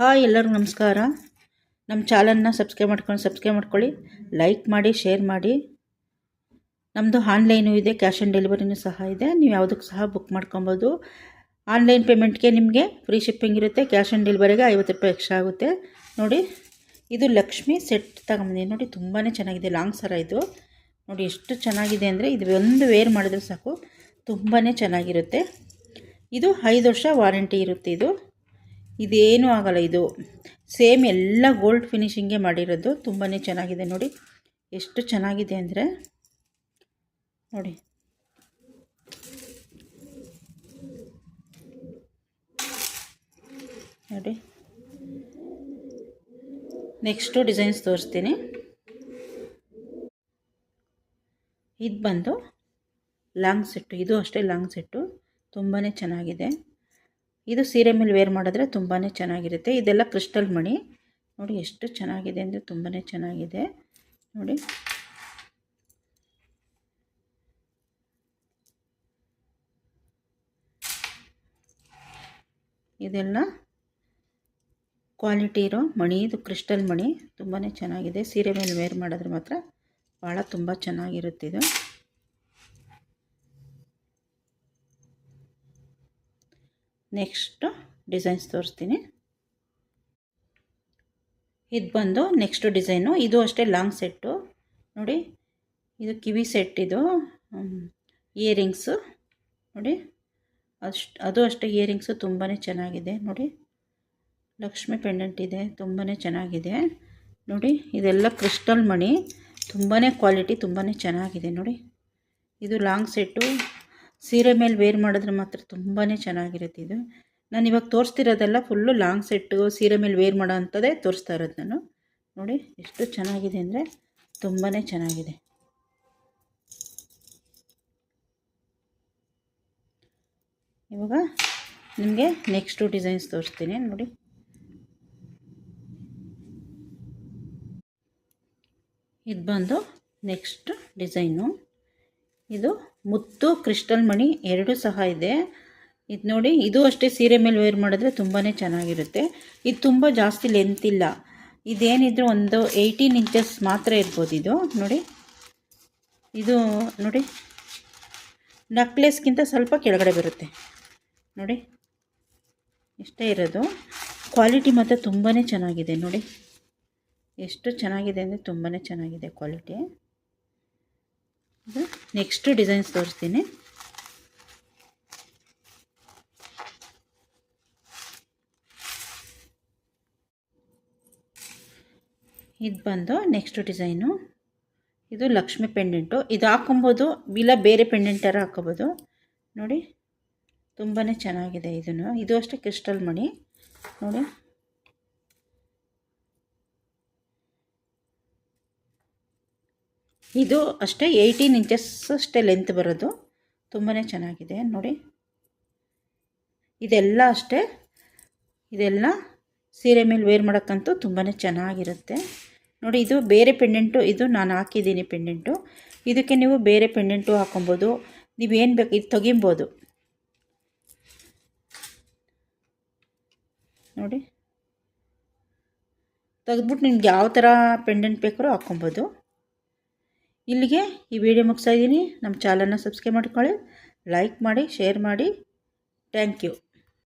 Hi ಎಲ್ಲರಿಗೂ ನಮಸ್ಕಾರ. ನಮ್ಮ ಚಾನಲ್ನ ಸಬ್ಸ್ಕ್ರೈಬ್ ಮಾಡ್ಕೊಂಡು ಸಬ್ಸ್ಕ್ರೈಬ್ ಮಾಡ್ಕೊಳ್ಳಿ, ಲೈಕ್ ಮಾಡಿ, ಶೇರ್ ಮಾಡಿ. ನಮ್ಮದು ಆನ್ಲೈನು ಇದೆ, ಕ್ಯಾಶ್ ಆನ್ ಡೆಲಿವರಿನೂ ಸಹ ಇದೆ. ನೀವು ಯಾವುದಕ್ಕೂ ಸಹ ಬುಕ್ ಮಾಡ್ಕೊಬೋದು. ಆನ್ಲೈನ್ ಪೇಮೆಂಟ್ಗೆ ನಿಮಗೆ ಫ್ರೀ ಶಿಪ್ಪಿಂಗ್ ಇರುತ್ತೆ, ಕ್ಯಾಶ್ ಆನ್ ಡೆಲಿವರಿಗೆ ಐವತ್ತು ರೂಪಾಯಿ ಎಕ್ಸ್ಟ್ರಾ ಆಗುತ್ತೆ. ನೋಡಿ, ಇದು ಲಕ್ಷ್ಮಿ ಸೆಟ್ ತಗೊಂಬಂದಿದೆ. ನೋಡಿ ತುಂಬಾ ಚೆನ್ನಾಗಿದೆ, ಲಾಂಗ್ ಸರ ಇದು. ನೋಡಿ, ಎಷ್ಟು ಚೆನ್ನಾಗಿದೆ ಅಂದರೆ ಇದು ಒಂದು ವೇರ್ ಮಾಡಿದ್ರೆ ಸಾಕು ತುಂಬಾ ಚೆನ್ನಾಗಿರುತ್ತೆ. ಇದು ಐದು ವರ್ಷ ವಾರಂಟಿ ಇರುತ್ತೆ ಇದು. ಇದೇನೂ ಆಗಲ್ಲ ಇದು. ಸೇಮ್ ಎಲ್ಲ ಗೋಲ್ಡ್ ಫಿನಿಶಿಂಗೇ ಮಾಡಿರೋದು. ತುಂಬಾ ಚೆನ್ನಾಗಿದೆ ನೋಡಿ. ಎಷ್ಟು ಚೆನ್ನಾಗಿದೆ ಅಂದರೆ ನೋಡಿ. ನೋಡಿ. ನೆಕ್ಸ್ಟು ಡಿಸೈನ್ಸ್ ತೋರಿಸ್ತೀನಿ. ಇದು ಬಂದು ಲಾಂಗ್ ಸೆಟ್ಟು ಇದು ಅಷ್ಟೇ ಲಾಂಗ್ ಸೆಟ್ಟು ತುಂಬಾ ಚೆನ್ನಾಗಿದೆ. ಇದು ಸೀರೆ ಮೇಲೆ ವೇರ್ ಮಾಡಿದ್ರೆ ತುಂಬಾ ಚೆನ್ನಾಗಿರುತ್ತೆ. ಇದೆಲ್ಲ ಕ್ರಿಸ್ಟಲ್ ಮಣಿ. ನೋಡಿ ಎಷ್ಟು ಚೆನ್ನಾಗಿದೆ ಅಂದರೆ ತುಂಬಾ ಚೆನ್ನಾಗಿದೆ. ನೋಡಿ. ಇದೆಲ್ಲ ಕ್ವಾಲಿಟಿ ಇರೋ ಮಣಿ. ಇದು ಕ್ರಿಸ್ಟಲ್ ಮಣಿ. ತುಂಬಾ ಚೆನ್ನಾಗಿದೆ. ಸೀರೆ ಮೇಲೆ ವೇರ್ ಮಾಡಿದ್ರೆ ಮಾತ್ರ ಭಾಳ ತುಂಬ ಚೆನ್ನಾಗಿರುತ್ತೆ ನೆಕ್ಸ್ಟು ಡಿಸೈನ್ಸ್ ತೋರಿಸ್ತೀನಿ. ಇದು ಬಂದು ನೆಕ್ಸ್ಟು ಡಿಸೈನು. ಇದು ಅಷ್ಟೇ ಲಾಂಗ್ ಸೆಟ್ಟು. ನೋಡಿ, ಇದು ಕಿವಿ ಸೆಟ್ ಇದು. ಇಯರಿಂಗ್ಸು. ನೋಡಿ, ಅಷ್ಟು, ಅದು ಅಷ್ಟೇ ಇಯರಿಂಗ್ಸು ತುಂಬಾ ಚೆನ್ನಾಗಿದೆ. ನೋಡಿ, ಲಕ್ಷ್ಮಿ ಪೆಂಡೆಂಟ್ ಇದೆ ತುಂಬಾ ಚೆನ್ನಾಗಿದೆ. ನೋಡಿ, ಇದೆಲ್ಲ ಕ್ರಿಸ್ಟಲ್ ಮಣಿ. ತುಂಬಾ ಕ್ವಾಲಿಟಿ ತುಂಬಾ ಚೆನ್ನಾಗಿದೆ. ನೋಡಿ, ಇದು ಲಾಂಗ್ ಸೆಟ್ಟು. ಸೀರೆ ಮೇಲೆ ವೇರ್ ಮಾಡಿದ್ರೆ ಮಾತ್ರ ತುಂಬಾ ಚೆನ್ನಾಗಿರುತ್ತೆ ಇದು. ನಾನು ಇವಾಗ ತೋರಿಸ್ತಿರೋದೆಲ್ಲ ಫುಲ್ಲು ಲಾಂಗ್ ಸೆಟ್ಟು ಸೀರೆ ಮೇಲೆ ವೇರ್ ಮಾಡೋ ಅಂಥದ್ದೇ ತೋರಿಸ್ತಾ ಇರೋದು ನಾನು. ನೋಡಿ ಎಷ್ಟು ಚೆನ್ನಾಗಿದೆ ಅಂದರೆ ತುಂಬಾ ಚೆನ್ನಾಗಿದೆ. ಇವಾಗ ನಿಮಗೆ ನೆಕ್ಸ್ಟು ಡಿಸೈನ್ಸ್ ತೋರಿಸ್ತೀನಿ, ನೋಡಿ. ಇದು ಬಂದು ನೆಕ್ಸ್ಟ್ ಡಿಸೈನು ಇದು ಮುತ್ತು, ಕ್ರಿಸ್ಟಲ್ ಮಣಿ ಎರಡೂ ಸಹ ಇದೆ. ಇದು ನೋಡಿ, ಇದು ಅಷ್ಟೇ ಸೀರೆ ಮೇಲೆ ವೇರ್ ಮಾಡಿದ್ರೆ ತುಂಬಾ ಚೆನ್ನಾಗಿರುತ್ತೆ. ಇದು ತುಂಬ ಜಾಸ್ತಿ ಲೆಂತ್ ಇಲ್ಲ. ಇದೇನಿದ್ರು ಒಂದು ಏಯ್ಟೀನ್ ಇಂಚಸ್ ಮಾತ್ರ ಇರ್ಬೋದು ಇದು. ನೋಡಿ. ಇದು ನೋಡಿ. ನಕ್ಲೆಸ್ಗಿಂತ ಸ್ವಲ್ಪ ಕೆಳಗಡೆ ಬರುತ್ತೆ. ನೋಡಿ. ಇಷ್ಟೇ ಇರೋದು. ಕ್ವಾಲಿಟಿ ಮಾತ್ರ ತುಂಬಾ ಚೆನ್ನಾಗಿದೆ. ನೋಡಿ. ಎಷ್ಟು ಚೆನ್ನಾಗಿದೆ ಅಂದರೆ ತುಂಬಾ ಚೆನ್ನಾಗಿದೆ ಕ್ವಾಲಿಟಿ ನೆಕ್ಸ್ಟ್ ಡಿಸೈನ್ಸ್ ತೋರಿಸ್ತೀನಿ. ಇದು ಬಂದು ನೆಕ್ಸ್ಟ್ ಡಿಸೈನು ಇದು ಲಕ್ಷ್ಮಿ ಪೆಂಡೆಂಟು ಇದು ಹಾಕೊಬೋದು ಇಲ್ಲ ಬೇರೆ ಪೆಂಡೆಂಟ್ ಥರ ಹಾಕೋಬೋದು ನೋಡಿ ತುಂಬಾ ಚೆನ್ನಾಗಿದೆ ಇದನ್ನು. ಇದು ಅಷ್ಟೇ ಕ್ರಿಸ್ಟಲ್ ಮಣಿ. ನೋಡಿ. ಇದು ಅಷ್ಟೇ ಏಯ್ಟೀನ್ ಇಂಚಸ್ ಅಷ್ಟೇ ಲೆಂತ್ ಬರೋದು. ತುಂಬಾ ಚೆನ್ನಾಗಿದೆ. ನೋಡಿ. ಇದೆಲ್ಲ ಅಷ್ಟೇ. ಇದೆಲ್ಲ ಸೀರೆ ಮೇಲೆ ವೇರ್ ಮಾಡೋಕ್ಕಂತೂ ತುಂಬಾ ಚೆನ್ನಾಗಿರುತ್ತೆ. ನೋಡಿ, ಇದು ಬೇರೆ ಪೆಂಡೆಂಟು ಇದು ನಾನು ಹಾಕಿದ್ದೀನಿ ಪೆಂಡೆಂಟು ಇದಕ್ಕೆ ನೀವು ಬೇರೆ ಪೆಂಡೆಂಟು ಹಾಕೊಬೋದು. ನೀವೇನು ಬೇಕು ಇದು ತೆಗಿಬೋದು. ನೋಡಿ. ತೆಗೆದ್ಬಿಟ್ಟು ನಿಮ್ಗೆ ಯಾವ ಥರ ಪೆಂಡೆಂಟ್ ಬೇಕಾದ್ರೂ ಹಾಕ್ಕೊಬೋದು ಇಲ್ಲಿಗೆ ಈ ವಿಡಿಯೋ ಮುಗಿಸ್ತಾ ಇದ್ದೀನಿ. ನಮ್ಮ ಚಾನಲ್ನ ಸಬ್ಸ್ಕ್ರೈಬ್ ಮಾಡ್ಕೊಳ್ಳಿ ಲೈಕ್ ಮಾಡಿ ಶೇರ್ ಮಾಡಿ. Thank you